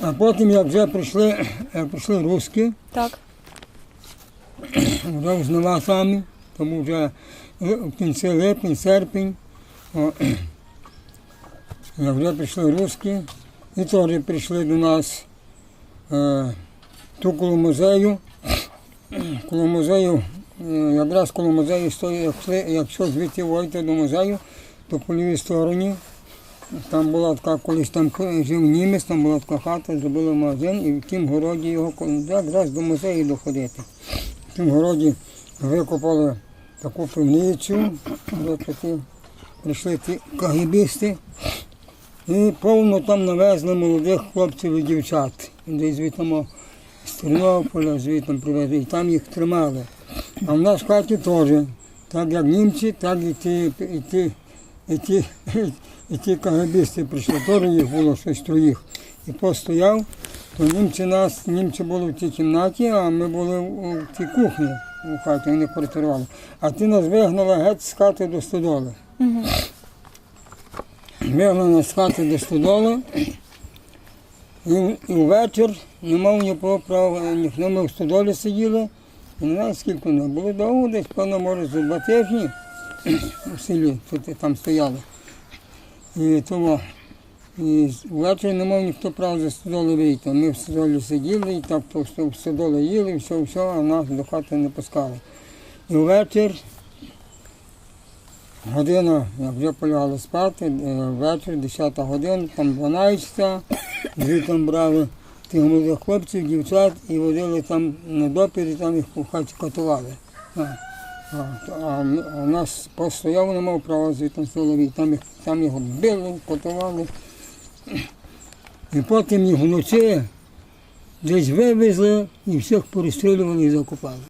А потім, як вже прийшли, як прийшли русські, Так. вже в самі, тому вже в кінці липень, серпень. О, як вже прийшли русські, і теж прийшли до нас е, тут коло музею. Коло музею, е, якраз коло музею стоїть, якщо, звідти вийти до музею, то по лівій стороні. Там була така, колись там жив німець, там була така хата, зробили магазин, і в тім городі його якраз до музею доходити. В тім городі викопали таку пивницю, такі прийшли ті кагібісти, і повно там навезли молодих хлопців і дівчат. Десь звідти з Тернополя, звідти привезли, і там їх тримали. А в нас в хаті теж, так як німці, так і ті, і ті, і ті, і ті кагібісти прийшли. Теж їх було щось троїх. І постояв, то німці нас, німці були в тій кімнаті, а ми були в в тій кухні у хаті, вони квартирували. А ти нас вигнала геть з хати до стодоли. Угу. Вигнала нас з хати до стодоли. І, і ввечір не мав ніякого права, ніхто ми в стодолі сиділи. І не знаю, скільки не було довго, десь, певно, може, за два тижні у селі, тут там стояли. І тому і ввечері не мав ніхто права за стодоли вийти. Ми в стодолі сиділи, і так то в стодолі їли, все, все, а нас до хати не пускали. І ввечір, година, як вже полягали спати, е, вечір, 10 година, там 12, звідти брали тих молодих хлопців, дівчат і водили там на допір, і там їх у хаті катували. А, а, нас постояв не мав права звідти столові, там їх, там його били, котували. І потім їх вночі десь вивезли і всіх перестрілювали і закопали.